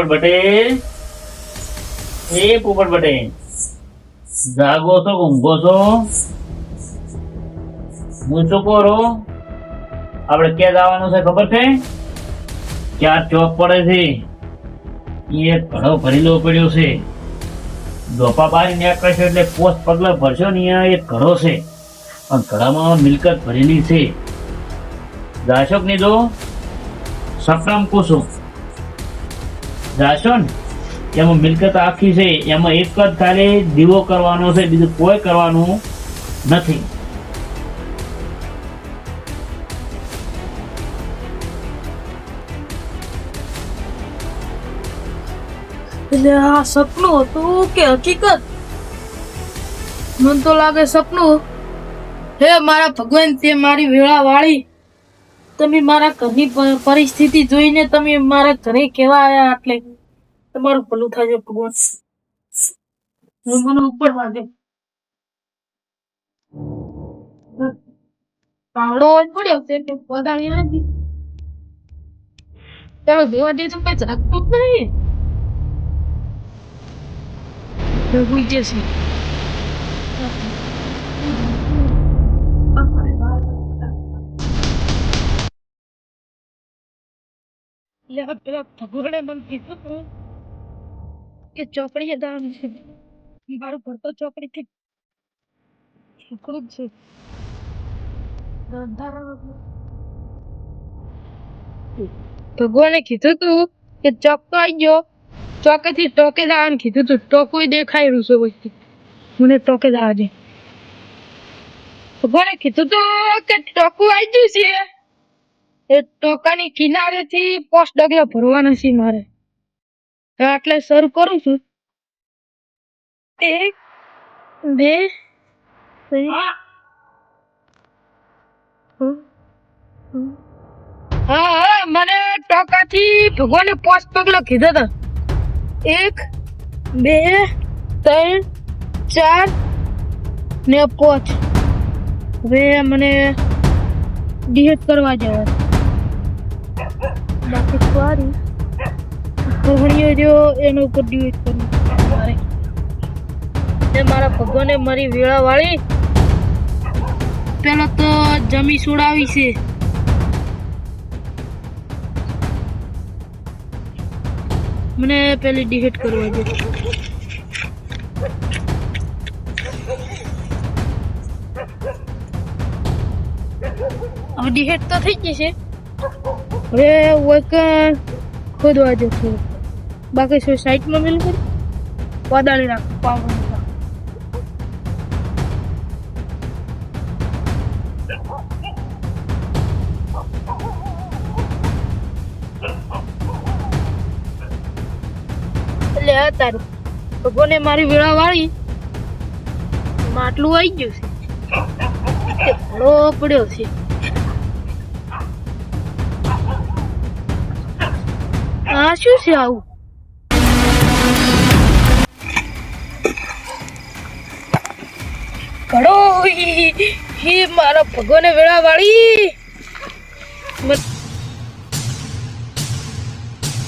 પોપટ બટે એ પોપટ બટે જાગો છો ઊંઘો છો? હું કરો આપણે ક્યાં જવાનું છે ખબર છે? ક્યાં ચોક પડે છે? એ ઘણો ભરેલો પડ્યો છે. ડોપા બારી નીકળશે એટલે પોસ્ટ પગલા ભરશો ને અહીંયા એક ઘડો છે. અને ઘડામાં મિલકત ભરેલી છે. જાશો કે નહીં જો? સપનામ કુસુમ. જાશો ને એમાં મિલકત આખી છે, એમાં એક જ ખાલી દીવો કરવાનો છે, બીજું કોઈ કરવાનું નથી. એટલે આ સપનું હતું કે હકીકત? મને તો લાગે સપનું, હે મારા ભગવાન, તે મારી વેળા વાળી તમે મારા ઘરની પરિસ્થિતિ જોઈને તમે મારા ઘરે કેવા આવ્યા એટલે? તમારું ભલું થાય છે ભગવાન. હું મને ઉપર વાંધે. પાવડો ભગવાને મને કીધું કે ચોકડીએ દાન છે. મારું ઘર તો ચોકડી છોકરું છે. ભગવાને કીધું તું કે ચોક તો આવી ગયો. ચોકેથી ટોકે જવાનું કીધું તું. ટોકુય દેખાય રહ્યું છે વચ્ચે મને ટોકે જવા દે ભગવાને કીધું તું કે ટોકું આવી ગયું છે. એ ટોકાની કિનારેથી પોસ્ટ ડગલો ભરવાના છે મારે. એટલે શરૂ કરું છું. એક બે. હા. હા મને ટોકાથી ભગવાને પોસ્ટ પગલા કીધા હતા એક બે ત્રણ ચાર ને પાંચ. હવે મને ડિહેટ કરવા જવા બાકી સોરી. ભગણીઓ જો એના ઉપર ડિહેટ કરું એ મારા ભગવાને મારી વેળા વાળી. પેલા તો જમી સુડાવી છે. મને પેલી ડિહેટ કરવા દે. હવે ડિહેટ તો થઈ જશે. હવે વોક ખોદવા થોડું બાકી શું સાઈડમાં મેલ કરી? વાદાળી રાખ પાવર એટલે આ તારું. ભગવાને મારી વેળા વાળી. માટલું આવી ગયું છે. ઘણો પડ્યો છે. આ શું છે આવું? ઘડો મારા ભગવાને વેળા વાળી.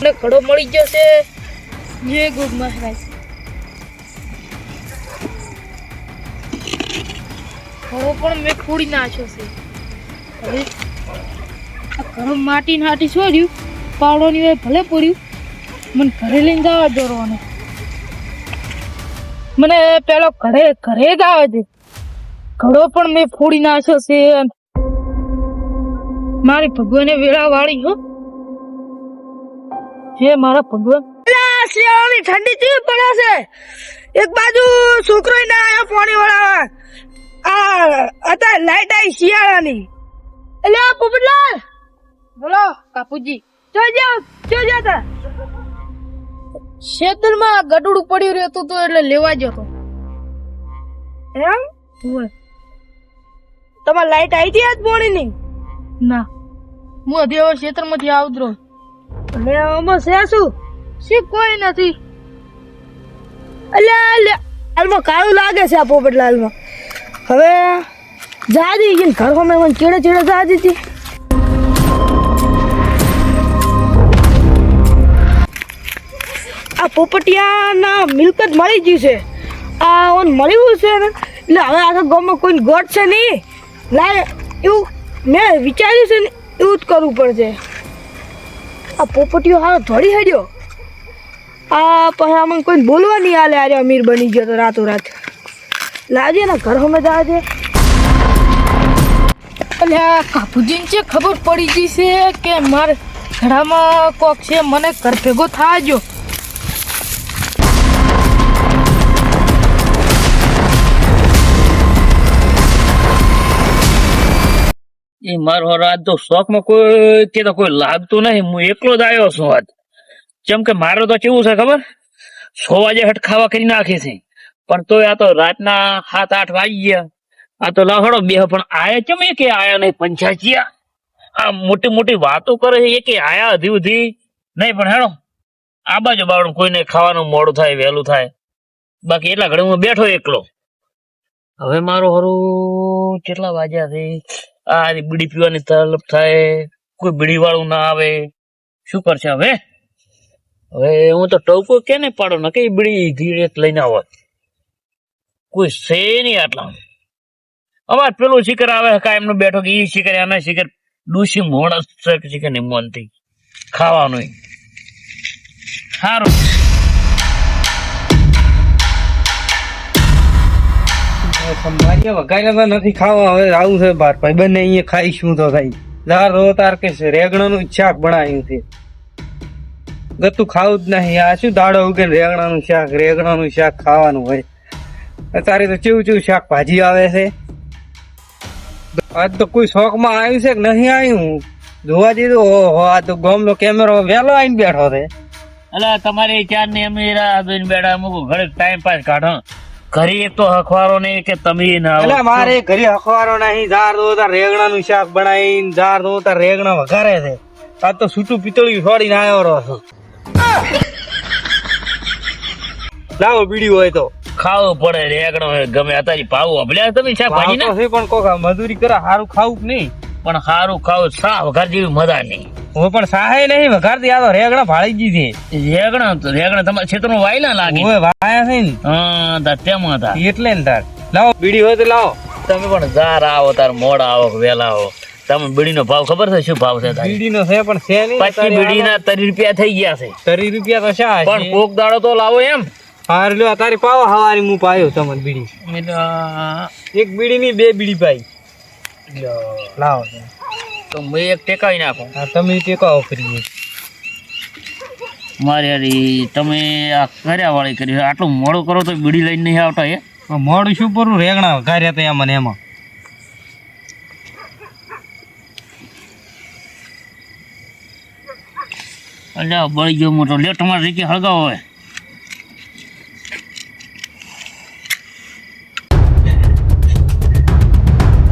મને ઘડો મળી ગયો છે જય ગુડ મહારાજ. ઘડો પણ મેં ખોડી નાખ્યો છે. ઘડો માટી નાટી છોડ્યું. પાવડોની way ભલે પડ્યું મને ઘરે લઈને જવા દોરવાનો મને પેલો ઘરે ઘરે જ આવે છે. ઘડો પણ મેં ફોડી નાખ્યો છે મારી ભગવાને વેળા વાળી હો. હે મારા ભગવાન શિયાળાની ઠંડી કેવી પડે છે? એક બાજુ છોકરો ના આવ્યો પાણી વાળા આ અત્યારે લાઈટ આવી શિયાળાની. એટલે આ પોપટલાલ? બોલો કાપુજી. ચો જાઓ જો જાઓ તા. શેતરમાં ગડુડું પડ્યું રહેતું હતું એટલે લેવા જતો તો. એમ? હોય તમારે લાઈટ આવી હતી આજ મોર્નિંગ ના. હું હજી હવે ખેતરમાંથી આવતો અને આમાં છે શું? શી કોઈ નથી. એટલે હાલમાં કાળું લાગે છે આ પોપટલાલમાં હવે જાદી ગઈ ઘર મેં મને ચેડે ચેડે જાદી હતી. આ પોપટિયાના મિલકત મળી ગયું છે. આ ઓન મળ્યું છે ને. એટલે હવે આખા ગામમાં કોઈ ગોટ છે નહીં. લાય, એવું મેં વિચાર્યું છે ને, એવું જ કરવું પડશે. આ પોપટીઓ હારો થોડી હડ્યો આ પછી આમાં કોઈ બોલવા નહીં આલે આરે અમીર બની ગયો તો રાતો રાત લાવજે ને, ઘર હમે દાજે એટલે આ કાપુજીને છે ખબર પડી ગઈ છે કે મારે ઘડામાં કોક છે, મને ઘર ભેગો થાજો. એ મારો રાત તો શોખમાં કોઈ કે તો કોઈ લાગતું નહીં, હું એકલો જ આવ્યો છું આજ. જેમ કે મારો તો કેવું છે ખબર? છ વાગે હટખાવા કરી નાખી છે. પણ તોય આ તો રાતના સાત આઠ વાગી ગયા. આ તો લહડો બે પણ આયા કેમ એ કે આયા નહીં? પંચાયતીયા આ મોટી મોટી વાતો કરે છે એ કે આયા અધી ઉધી નહીં પણ હેડો, આ બાજુ બાવડું કોઈને ખાવાનું મોડું થાય, વહેલું થાય. બાકી એટલા ઘડી હું બેઠો એકલો. હવે મારો હરું કેટલા વાગ્યા છે? આ બીડી પીવાની તલબ થાય, કોઈ બીડી વાળું ના આવે, શું કરશે હવે? હવે હું તો ટોકો કે ને પાડો? ને કઈ બીડી એક લઈને આવો. કોઈ છે નહીં આટલા. અમાર પેલું શિખર આવે કાયમનું બેઠો કે એ શિખર, આના શિખર ડૂસી મોણસ શિખરની મોનથી ખાવાનું ય. સારું વઘારેલા તો નથી ખાવા. હવે આવું છે બાર ભાઈ. બંને અહીંયા ખાઈશું તો થાય. લાર રો તાર કે છે રેગણાનું શાક બનાવ્યું છે. ગતું ખાવું જ નહીં. આ શું દાડો ઉગે રેગણાનું શાક? રેગણાનું શાક ખાવાનું હોય. અત્યારે તો ચેવું ચેવું શાક ભાજી આવે છે. આજ તો કોઈ શોખમાં આવ્યું છે કે નહીં આવ્યું? જોવા દીધું ઓહો, આ તો ગોમનો કેમેરો વહેલો આવીને બેઠો છે. અલા, તમારે ચાર ને જોઈને બેઠા. અમુક ઘરે ટાઈમ પાસ કાઢો. ઘરે એક તો હખવારો નહીં કે તમે ના એટલે મારે ઘરે હખવારો નહીં. ઝાર દો તાર રેગણાનું શાક બનાવીને જાર દો તાર રેગણા વઘારે છે. આ તો છૂટું પિતળિયું છોડીને આવ્યો રહો છું. લાવો બીડી હોય તો. ખાવું પડે રેગણો ગમે અત્યારે ભાવ અભલ્યા તમે શાક ભાજી ને? પણ કોક મજૂરી કરે સારું ખાવું કે નહીં? પણ સારું ખાવું સા વઘાર જેવી મજા નહીં. હું પણ સહાય નહીં વઘારતી આ તો રેગણા ફાળી ગઈ છે રેગણા તો રેગણા તમારા ક્ષેત્રમાં વાયલા લાગે. ઓય વાયા છે ને. હા તાર તેમાં હતા એટલે ને તાર. લાવો. બીડી હોય તો લાવો. તમે પણ જાર આવો તાર મોડા આવો વેલા આવો. તમે બીડીનો ભાવ ખબર છે? શું ભાવ છે? બીડીનો છે પણ છે નહીં. પચીસ બીડીના તરી રૂપિયા થઈ ગયા છે. તરી રૂપિયા તો શા પણ કોક દાડો તો લાવો એમ. હાર લ્યો તારી પાવો હવારી હું પાયો તમને બીડી. એક બીડી ની બે બીડી પાઈ. લાવો. તો મેં એક ટેકાવી નાખો. હા તમે ટેકાઓ કરીએ મારે યારી તમે આ કર્યા વાળી કરી આટલું મોડું કરો તો બીડી લઈને નહીં આવતા એ મોડું શું પૂરું રેગણા કર્યા હતા એમાં એમાં. અલ્યા બળી ગયો મોટો. લે તમારે રીકી હળગાવો હવે.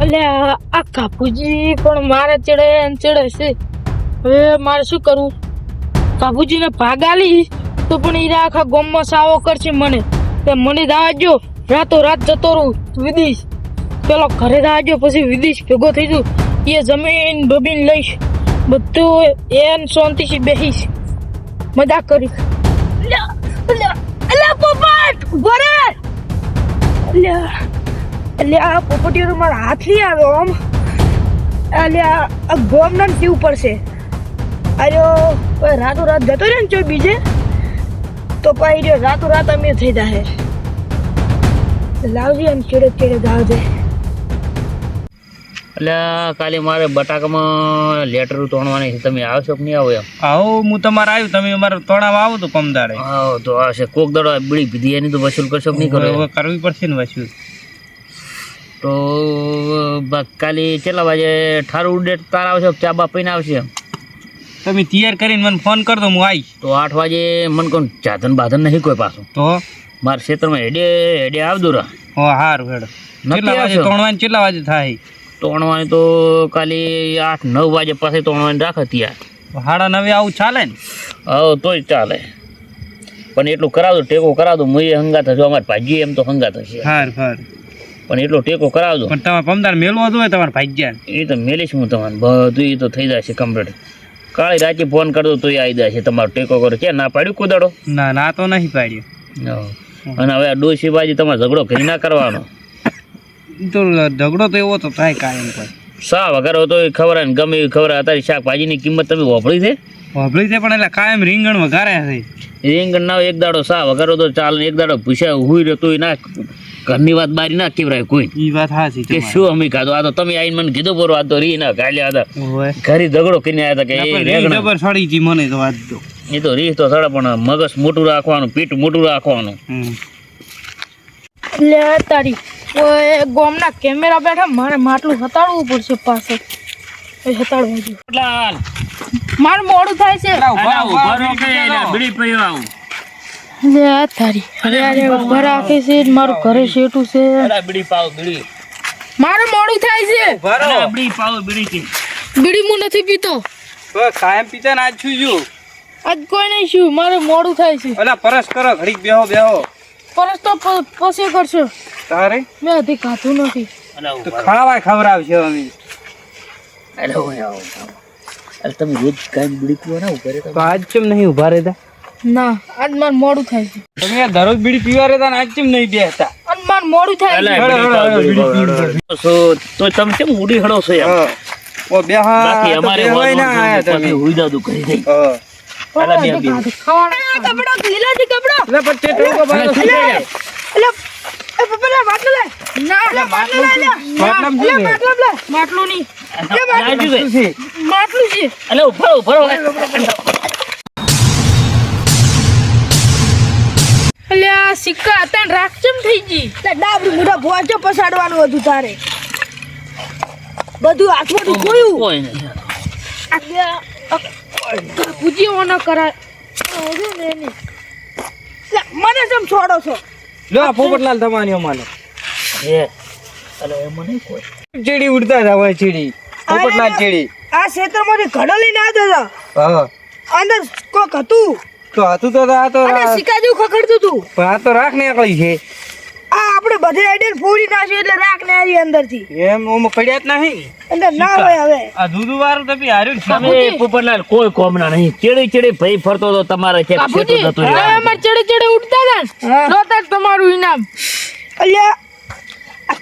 એટલે આ કાપુજી પણ મારે ચડે ચડે છે. હવે મારે શું કરવું? કાપુજીને ભાગા આલી, તો પણ એ આખા ગોમમાં સાવો કરશે મને. તે મને દાવાજો રાતો રાત જતો રહું વિદેશ. પેલો ઘરે દાવાજો પછી વિદેશ ભેગો થઈ જઉં. એ જમીન ડબીન લઈશ. બધું એન શાંતિથી બેસીશ મજા કરીશ અલ્યા અલ્યા અલ્યા, પોપટ, ઊભો અલ્યા. અલ્યા આ પોપટીઓ તો મારા હાથ નહીં આવ્યો આમ. અલ્યા આ ગોમના પીવું પડશે અરે રાતો રાત જતો રહ્યો ને ચોય બીજે? તો પાઈ રહ્યો રાતો રાત અમે થઈ જાય લાવજે એમ ચેડે ચેડે ગાવજે એટલે કાલે મારે બટાકામાં લેટર તોડવાની છે તમે આવશો કે નહીં આવો એમ? આવો હું તમારે આવ્યું તમે અમારે તોડામાં આવો તો પમદાડે. આવો તો આવશે કોક દડો બીડી પીધી એની તો વસૂલ કરશો કે નહીં કરો કરવી પડશે ને વસ્તુ તો કાલે કેટલા વાગે ઠારું ડેટ તાર આવશે ચા બા પીને આવશે. તમે તૈયાર કરીને મને ફોન કર દો હું આવીશ. તો આઠ વાગે મને કોણ ચાધન બાધન નહીં કોઈ પાછું. તો? મારા ક્ષેત્રમાં હેડે હેડે આવજો રા. હો હારું હેડો. કેટલા વાગે આવશો? કેટલા વાગે થાય? તોણવાની તો કાલે આઠ નવ વાગે પાસે તોણવાની રાખે તૈયાર સાડા નવે આવું ચાલે ને? હા તોય ચાલે. પણ એટલું કરાવજો ટેકો કરાવજો મુએ હંગાત હશે અમારે ભાજી એમ તો હંગાત હશે. સારું સારું પણ એટલો ટેકો કરાવજો. પણ તમારે પમદાર મેળવો હોય તમારે ભાગ્યા. એ તો મેલીશ હું તમારે બધું એ તો થઈ જશે કમ્પ્લીટ કાળી રાતે ફોન કરતો તો એ આવી છે. તમારો ટેકો કરો. ક્યાં ના પાડ્યું કુદાડો? ના ના તો નહીં પાડ્યું. અને હવે આ ડોસી બાજી તમારે ઝઘડો કરી ના કરવાનો. તો ઝઘડો તો એવો તો થાય કાયમ પર સા વગર તો એ ખબર ને ગમે એવી ખબર અત્યારે શાકભાજીની કિંમત તમે વાપરી છે? વાપરી છે પણ એટલે કાયમ રીંગણ વઘારે છે. રીંગણ ના એક દાડો સા વગર તો ચાલે એક દાડો પૂછ્યા હુઈ રહેતો ના ઘરની વાત બારી ના કેવરાય કોઈ. ઈ વાત હાચી કે શું અમે ખાધો? આ તો તમે આઈને મને કીધું બરો આ તો રી ના ગાલ્યા હતા. ઘરે ઝઘડો કરીને આવ્યા હતા કે એ રેગણા. સડી જી મને તો વાત તો. એ તો રીસ તો સડે પણ મગજ મોટું રાખવાનું પીઠ મોટું રાખવાનું. લે તારી ઓય ગોમના કેમેરા બેઠા મારે માટલું હતાડવું પડશે પાસે એ હતાડવું લાલ. મારે મોડું થાય છે. અલા, ઊભા, ઊભા, ઊભા રહો કે ઊભા, એલા, બીડી પીવા આવું લે તારી. અરે અરે ઊભા રાખે છે મારું ઘરે શેટું છે. અલા, બીડી પાવ બીડી. મારું મોડું થાય છે. બીડી પાવ બીડી કે બીડી હું નથી પીતો. તો કાયમ પીતા ના છું જો આજ કોઈ નહીં છું મારે મોડું થાય છે. અલા પરસ કરો ઘડીક બેહો બેહો. પરસ તો પછી કરશો. તારે? મેં હજી ખાધું નથી. અલા, તો. ખાવાય ખવડાવશે અમે. અરે આવો. તમે રોજ કાયમ બીડી કુવા ના ઊભા રહેતા? તો આજ કેમ નહીં ઊભા રહેતા? ના આજ માર મોડું થાય છે. તમે આ દરરોજ બીડી પીવા રહેતા ને આજ કેમ નહીં બેસતા અને માર મોડું થાય છે. હળો. તો- તમે કેમ ઉડી હળો છો યાર? ઓ બે હા બાકી અમારે હોય ના આયા તમે. હુઈ જાવ તો ઘરે હા. અલા, બે, બે. ખાવાના કપડો લીલાજી કપડો. એટલે પછી ટોકો શું છે? એટલે પેલા માટલું લે. ના માટલું લે લે? માટલું લે. માટલું નહીં. રાજુ છે? માટલું છે? અલા, આ સિક્કા હતા ને રાખ ચમ થઈ ગઈ. ડાબડી મોઢા ભોજો પસાડવાનું હતું તારે. બધું હાથમાં જોયું. કોઈ નહીં. પૂજી ઓના કરાય હજુ ને એની લે, મને જેમ છોડો છો. લો પોપટલાલ તમારી અમારે. કોઈ. ચીડી ઉડતા જ હોય ચીડી. પોપટલાલ ચીડી. આ ક્ષેત્રમાંથી ઘડો લઈને આવ્યો હતા હા. અંદર કોક હતું. તો હતું તો આ તો જેવું ખખડતું તું પણ આ તો રાખ નીકળી છે. આ આપણે બધે આઈડિયા ફોડી નાખ્યું એટલે રાખ ને આવી અંદરથી. એમ ઓમ પડ્યા જ નહીં. અંદર ના હોય હવે. આ દૂધ વાળું તો બી હાર્યું. તમે પોપટલાલ કોઈ કોમના નહીં. ચેડી ચેડી ભાઈ ફરતો તો તમારે છે બાપુજી હવે અમારે ચડે ચડે ઉડતા હતા. ને. જોતા જ તમારું ઇનામ. અલ્યા.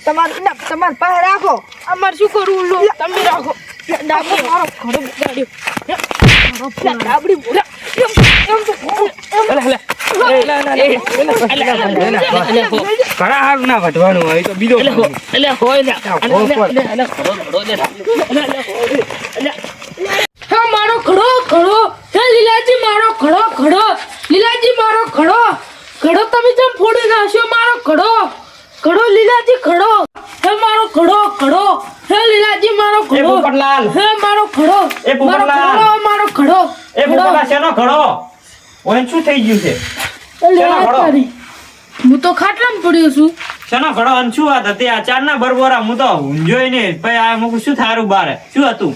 તમારું ના તમારા પાસે રાખો. અમારે શું કરવું? લો તમે રાખો. ડાબો ના હોય તો બીજો હોય ને હે મારો ઘડો ઘડો હે લીલાજી મારો ઘડો ઘડો લીલાજી મારો ઘડો ઘડો તમે જેમ ફોડી નાખ્યો મારો ઘડો ઘડો લીલાજી ઘડો હે મારો ઘડો ઘડો હે લીલાજી મારો ઘડો પોપટલાલ. હે મારો ઘડો એ મારો પોપટલાલ. ઘડો મારો ઘડો એ પોપટલાલ ઘડો. ઓય શું થઈ ગયું છે? શેનો ઘડો? હું તો ખાટલામાં પડ્યો છું. શેનો ઘડો? અન શું વાત હતી? આ ચાર ના બરબોરા હું તો ઊંઝોય ને પછી આ મુકું શું થારું બારે? શું હતું?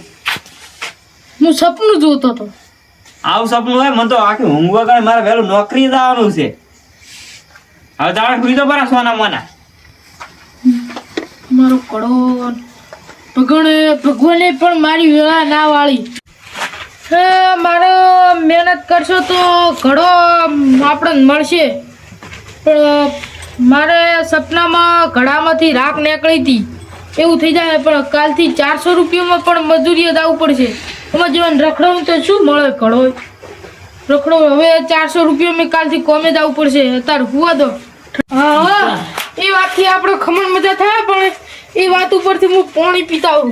હું સપનું જોતો હતો. આવું સપનું હોય? મને તો આખી ઊંઘ વગર મારે વહેલું નોકરી જવાનું છે. હવે તારે સુઈ તો બરા સોના મોના? મારો કડો ભગવાને ભગવાને પણ મારી વેળા ના વાળી. મારે મહેનત કરશો તો ઘડો આપણને મળશે. પણ, મારે સપનામાં ઘડામાંથી રાખ નીકળી હતી. એવું થઈ જાય પણ કાલથી ચારસો રૂપિયામાં પણ મજૂરીએ દાવું પડશે. એમાં જીવન રખડવું તો શું મળે ઘડો રખડો, હવે ચારસો રૂપિયા મેં કાલથી કોમે દાવું પડશે. અત્યારે હુવા દો. હા હા, એ વાતથી આપણે ખમણ મજા થાય, પણ એ વાત ઉપરથી હું પાણી પીતા હોઉં.